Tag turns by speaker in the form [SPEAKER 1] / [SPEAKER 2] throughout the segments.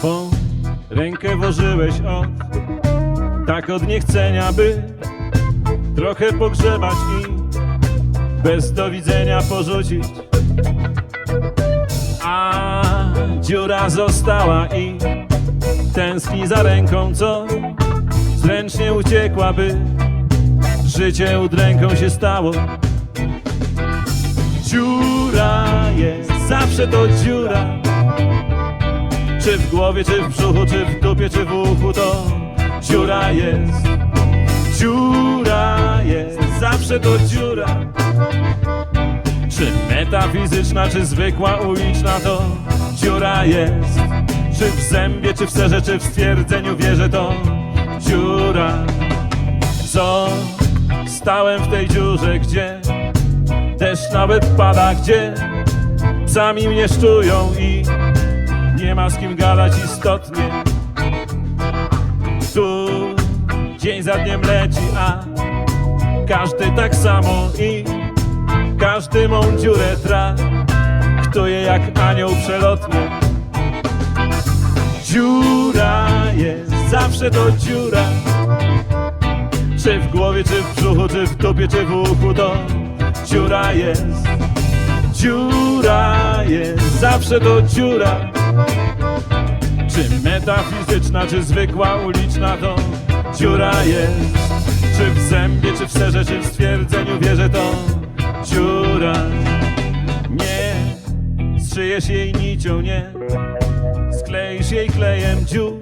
[SPEAKER 1] Swą rękę włożyłeś od tak od niechcenia, by trochę pogrzebać i bez do widzenia porzucić. A dziura została i tęskni za ręką, co zręcznie uciekła, by życie udręką się stało. Dziura jest, zawsze to dziura. Czy w głowie, czy w brzuchu, czy w dupie, czy w uchu, to dziura jest. Dziura jest, zawsze to dziura. Czy metafizyczna, czy zwykła uliczna, to dziura jest. Czy w zębie, czy w serze, czy w stwierdzeniu wierzę, to dziura. Co stałem w tej dziurze, gdzie deszcz nawet pada, gdzie sami mnie szczują i nie ma z kim gadać istotnie. Tu dzień za dniem leci, a każdy tak samo i każdy mą dziurę traktuje jak anioł przelotny. Dziura jest, zawsze to dziura. Czy w głowie, czy w brzuchu, czy w dupie, czy w uchu, to dziura jest. Dziura jest, zawsze to dziura. Czy metafizyczna, czy zwykła uliczna, to dziura jest. Czy w zębie, czy w serze, czy w stwierdzeniu wierzę, to dziura. Nie strzyjesz jej nicią, nie skleisz jej klejem dziur.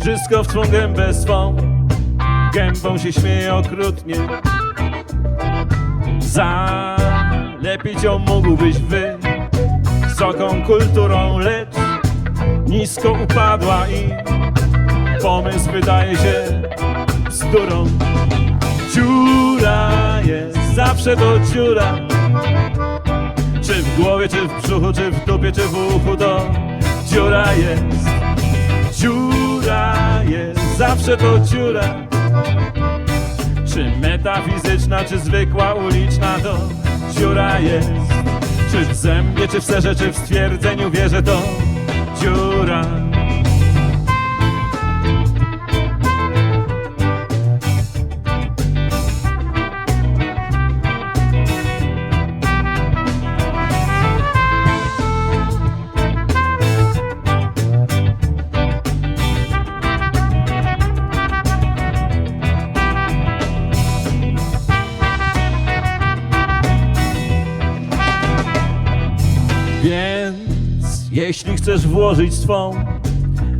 [SPEAKER 1] Wszystko w twą gębę swą, gębą się śmieje okrutnie. Zalepić ją mógłbyś wy wysoką kulturą, lecz nisko upadła i pomysł wydaje się bzdurą. Dziura jest, zawsze to dziura. Czy w głowie, czy w brzuchu, czy w dupie, czy w uchu, to dziura jest. Dziura jest, zawsze to dziura. Czy metafizyczna, czy zwykła uliczna, to dziura jest. Czy w zębie, czy w serze, czy w stwierdzeniu wierzę, to dziura. Więc jeśli chcesz włożyć swą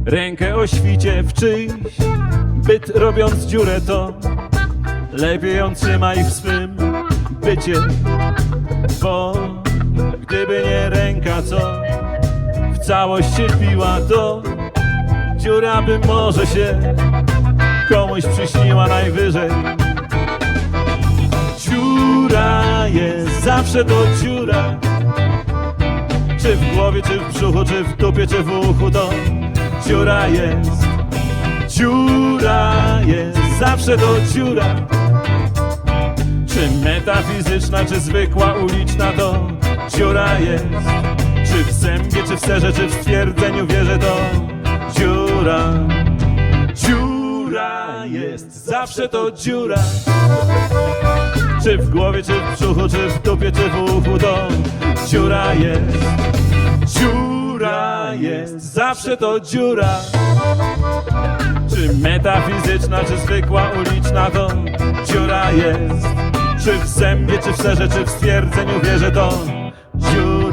[SPEAKER 1] rękę o świcie w czyjś byt robiąc dziurę, to lepiej ją trzymaj w swym bycie. Bo gdyby nie ręka, co w całość się wbiła, to dziura by może się komuś przyśniła najwyżej. Dziura jest, zawsze to dziura. Głowie, czy w brzuchu, czy w dupie, czy w uchu, to dziura jest. Dziura jest, zawsze to dziura. Czy metafizyczna, czy zwykła uliczna, to dziura jest. Czy w zębie, czy w serze, czy w stwierdzeniu wierzę, to dziura. Dziura jest, zawsze to dziura. Czy w głowie, czy w brzuchu, czy w dupie, czy w uchu, to dziura jest. Dziura jest, zawsze to dziura. Czy metafizyczna, czy zwykła uliczna, to dziura jest. Czy w zębie, czy w serze, czy w stwierdzeniu wierzę, to dziura.